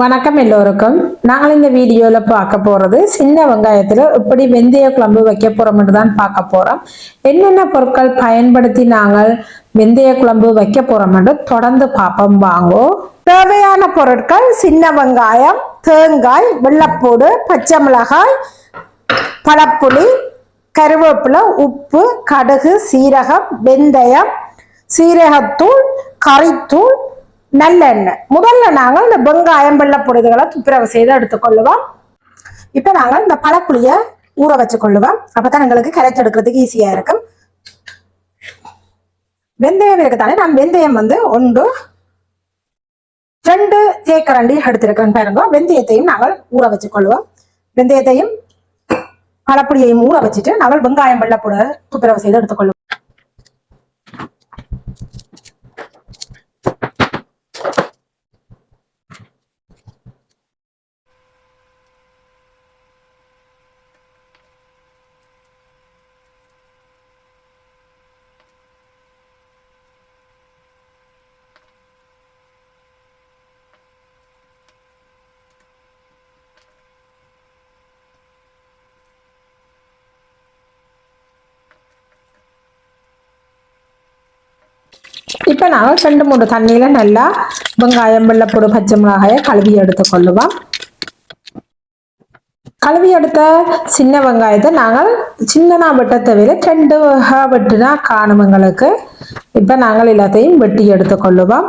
வணக்கம் எல்லோருக்கும். நாங்கள் இந்த வீடியோவில் பார்க்க போகிறது சின்ன வெங்காயத்தில் எப்படி வெந்தய குழம்பு வைக்க போகிறோம்னு தான் பார்க்க போகிறோம் என்னென்ன பொருட்கள் பயன்படுத்தி நாங்கள் வெந்தய குழம்பு வைக்க போகிறோம்னு தொடர்ந்து பார்ப்போம். வாங்கோ. தேவையான பொருட்கள் சின்ன வெங்காயம் தேங்காய் வெள்ளப்பூடு பச்சை மிளகாய் பழப்புளி கருவேப்பிலை உப்பு கடுகு சீரகம் வெந்தயம் சீரகத்தூள் கறித்தூள் நல்லெண்ணெய் முதல்ல நாங்கள் இந்த வெங்காயம் வெள்ளப்பொடிகளை துப்புரவு செய்து எடுத்துக்கொள்ளுவோம். இப்போ நாங்கள் இந்த பழப்புளியை ஊற வச்சு கொள்ளுவோம் அப்பதான் எங்களுக்கு கரைச்சி எடுக்கிறதுக்கு ஈஸியா இருக்கும். வெந்தயம் இருக்குதானே? நான் வெந்தயம் வந்து ஒன்று ரெண்டு தேக்கரண்டி எடுத்திருக்கிறேன் பாருங்க. வெந்தயத்தையும் நாங்கள் ஊற வச்சு கொள்ளுவோம் வெந்தயத்தையும் பழப்புளியையும் ஊற வச்சுட்டு நாங்கள் வெங்காயம் வெள்ளப்பூட துப்புரவு செய்து எடுத்துக்கொள்ளுவோம். இப்போ நாங்கள் ரெண்டு மூணு தண்ணியில் நல்லா வெங்காயம் வெள்ளைப்பூடு பச்சை மிளகாயை கழுவி எடுத்துக்கொள்ளுவோம் கழுவி எடுத்த சின்ன வெங்காயத்தை நாங்கள் சின்னனா வெட்ட தவிர ரெண்டு வகை வெட்டினா காணும் எங்களுக்கு. இப்போ நாங்கள் எல்லாத்தையும் வெட்டி எடுத்துக்கொள்ளுவோம்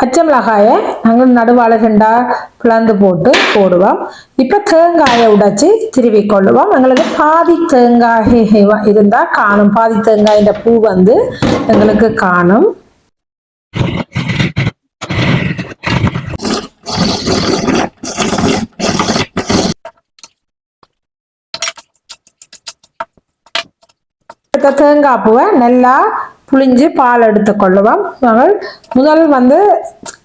பச்சை மிளகாயை நாங்கள் நடுவால ரெண்டா பிளந்து போட்டு போடுவோம். இப்போ தேங்காயை உடைச்சி திருவி கொள்ளுவோம் எங்களுக்கு பாதி தேங்காய் இருந்தா காணும். பாதி தேங்காயின் பூ வந்து எங்களுக்கு காணும். தேங்காய் பூவை நல்லா புளிஞ்சு பால் எடுத்துக்கொள்ளுவோம். நாங்கள் முதல் வந்து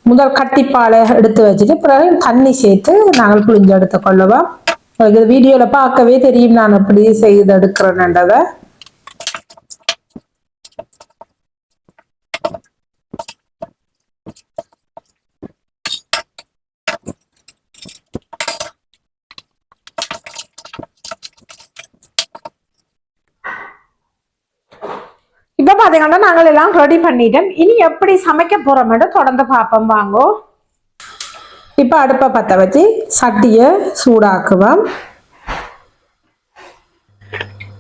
முதல் கட்டிப்பாலை எடுத்து வச்சுட்டு பிறகு தண்ணி சேர்த்து நாங்கள் புளிஞ்சு எடுத்துக்கொள்ளுவோம் உங்களுக்கு வீடியோல பார்க்கவே தெரியும் நான் எப்படி செய்து எடுக்கிறேன்ன்றதை பார்த்தீங்கன்னா நாங்கள் எல்லாம் ரெடி பண்ணிட்டோம். இனி எப்படி சமைக்க போறோம்னு தொடர்ந்து பார்ப்போம். வாங்கோ. இப்போ அடுப்பை பத்த வச்சு சட்டியை சூடாக்குவோம்.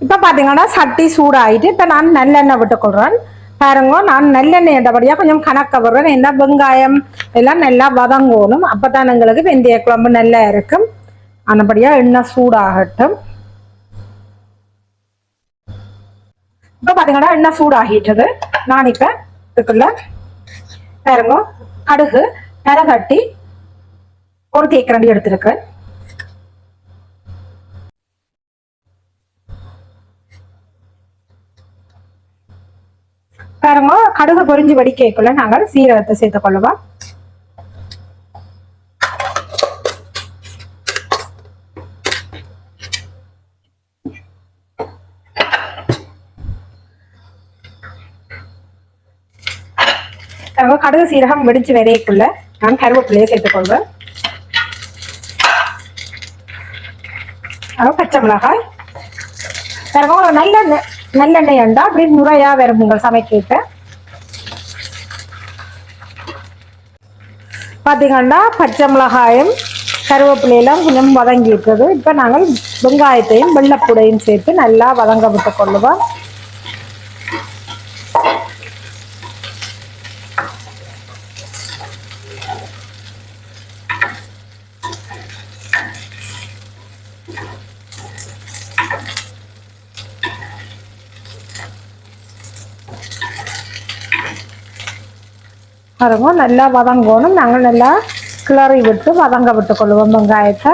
இப்போ பார்த்தீங்கன்னா சட்டி சூடாயிட்டு இப்ப நான் நல்லெண்ணெய் விட்டுக்கொள்றேன். பாருங்க நான் நல்லெண்ணெய் என்றபடியா கொஞ்சம் கணக்க விடுறேன். என்ன வெங்காயம் எல்லாம் நல்லா வதங்கணும். அப்பதான் எங்களுக்கு வெந்தய குழம்பு நல்லா இருக்கும். அந்தபடியா எண்ணெய் சூடாகட்டும். இப்ப பாத்தீங்கன்னா எண்ணெய் சூடாகிட்டது நான் இப்ப இதுக்குள்ள பாருங்க கடுகு கரகட்டி ஒரு தேக்கரண்டி எடுத்திருக்கேன் பாருங்க கடுகு பொறிஞ்சு வடிக்கைக்குள்ள நாங்கள் சீரகத்தை சேர்த்துக் கொள்ளுவோம் கடுகு சீரகம் வெடிச்சு விதைக்குள்ள நான் கருவேப்பிலையை சேர்த்துக்கொள்வேன். பச்சை மிளகாய். பாருங்க நல்ல நல்லெண்ணெய் உண்டா அப்படி முறையா வரும் உங்கள் சமைக்க பார்த்தீங்கன்னா பச்சை மிளகாயும் கருவேப்பிலையெல்லாம் கொஞ்சம் வதங்கி இருக்குது இப்போ நாங்கள் வெங்காயத்தையும் வெள்ளைப்பூடையும் சேர்த்து நல்லா வதங்க விட்டு கொள்ளுவோம். பாருங்க நல்லா வதங்கணும். நாங்கள் நல்லா கிளறி விட்டு வதங்க விட்டு கொள்வோம் வெங்காயத்தை.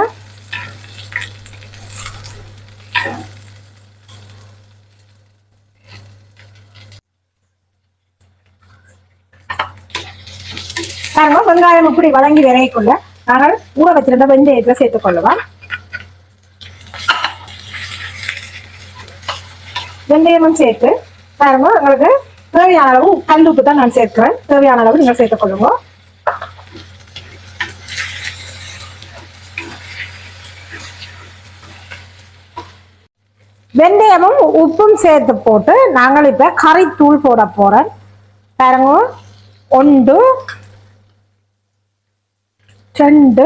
பாருங்க வெங்காயம் இப்படி வதங்கி விரைக்குள்ள நாங்கள் ஊற வச்சிருந்த வெந்தயத்தை சேர்த்துக் கொள்ளுவோம் வெந்தயமும் சேர்த்து பாருங்க உங்களுக்கு தேவையான அளவு கல் உப்பு தான் நான் சேர்க்கிறேன். தேவையான அளவு நீங்கள் சேர்த்துக் கொள்ளுங்க. வெந்தயமும் உப்பும் சேர்த்து போட்டு நாங்கள் இப்ப கறித்தூள் போட போகிறோம் பாருங்க. ஒன்று ரெண்டு.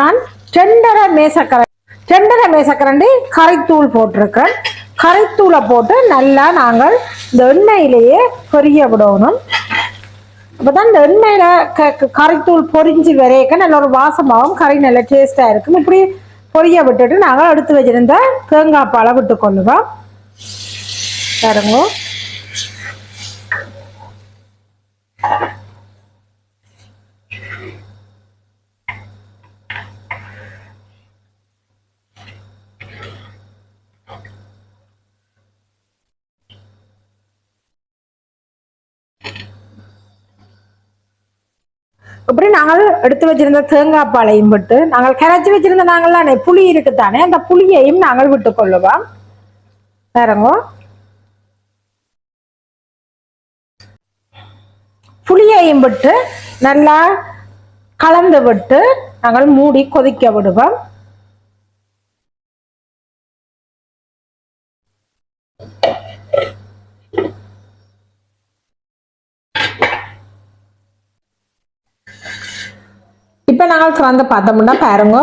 நான் ரெண்டரை மேசக்கரை ரெண்டரை மேசக்கரண்டி கறித்தூள் போட்டிருக்கேன். கரைத்தூளை போட்டு நல்லா நாங்கள் இந்த எண்ணெயிலேயே பொரிய விடணும். அப்போதான் இந்த எண்ணெயில் க கரைத்தூள் பொரிஞ்சு வரையக்க நல்ல ஒரு வாசமாகவும் கறி நல்ல டேஸ்ட்டாக இருக்கும். இப்படி பொரிய விட்டுட்டு நாங்கள் எடுத்து வச்சிருந்த தேங்காய் பாலை விட்டு கொள்ளுவோம் பாருங்க. இப்படி நாங்கள் எடுத்து வச்சிருந்த தேங்காய் பாலையும் விட்டு நாங்கள் கரைச்சி வச்சிருந்த நாங்கள் புளி இருக்குத்தானே அந்த புளியையும் நாங்கள் விட்டு கொள்ளுவோம். வேறங்கோ புளியையும் விட்டு நல்லா கலந்து விட்டு நாங்கள் மூடி கொதிக்க விடுவோம். இப்போ நாங்கள் திறந்து பார்த்தோம்னா பாருங்க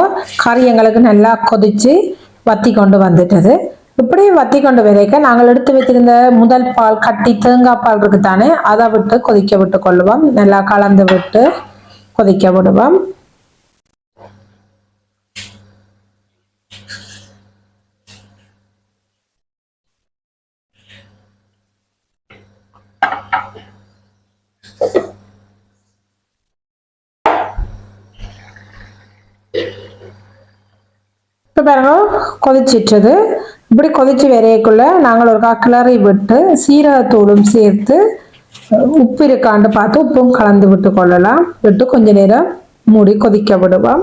கறி எங்களுக்கு நல்லா கொதிச்சு வத்தி கொண்டு வந்துட்டது. இப்படி வத்தி கொண்டு வரைக்க நாங்கள் எடுத்து வைத்திருந்த முதல் பால் கட்டி தேங்காய் பால் இருக்கு தானே அதை விட்டு கொதிக்க விட்டு கொள்ளுவோம். நல்லா கலந்து விட்டு கொதிக்க விடுவோம். இப்போ பாருங்க கொதிச்சிட்டது. இப்படி கொதிச்சு வரையக்குள்ள நாங்கள் ஒரு கிளறி விட்டு சீரகத்தூளும் சேர்த்து உப்பு இருக்காண்டு பார்த்து உப்பும் கலந்து விட்டு கொள்ளலாம். விட்டு கொஞ்ச நேரம் மூடி கொதிக்க விடுவோம்.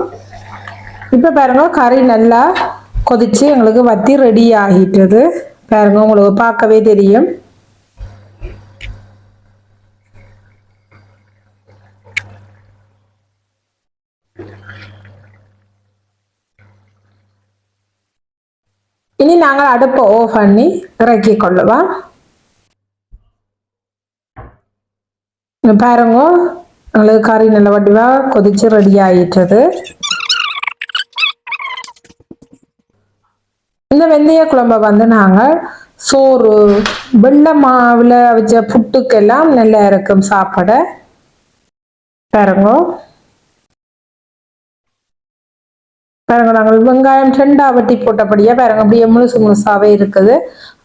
இப்போ பாருங்க கறி நல்லா கொதிச்சு எங்களுக்கு வத்தி ரெடி ஆகிட்டது. பாருங்க உங்களுக்கு பார்க்கவே தெரியும். இனி நாங்கள் அடுப்பை ஓஃப் பண்ணி இறக்கி கொள்ளுவோம் பாருங்க எங்களுக்கு கறி நல்ல வடிவா கொதிச்சு ரெடி ஆயிட்டது இந்த வெந்தய குழம்ப வந்து நாங்கள் சோறு வெள்ளை மாவில் வச்ச புட்டுக்கெல்லாம் நல்லா இருக்கும் சாப்பிட பாருங்க பாருங்க நாங்கள் வெங்காயம் செண்டா வட்டி போட்டபடியாக பாருங்க அப்படியே முழுசு முழுசாகவே இருக்குது.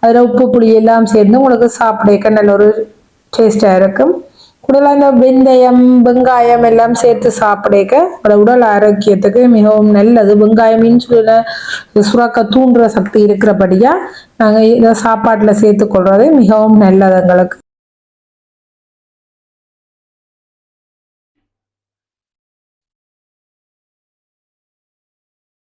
அதில் உப்பு புளி எல்லாம் சேர்ந்து உங்களுக்கு சாப்பிடக்க நல்ல ஒரு டேஸ்டாக இருக்கும். கூடுதலாக இந்த வெந்தயம் வெங்காயம் எல்லாம் சேர்த்து சாப்பிடக்க உடல் ஆரோக்கியத்துக்கு மிகவும் நல்லது. வெங்காயம் இன்சுலினை சுரக்க தூண்டுற சக்தி இருக்கிறபடியாக நாங்கள் இதை சாப்பாட்டில் சேர்த்து கொள்வது மிகவும் நல்லது எங்களுக்கு.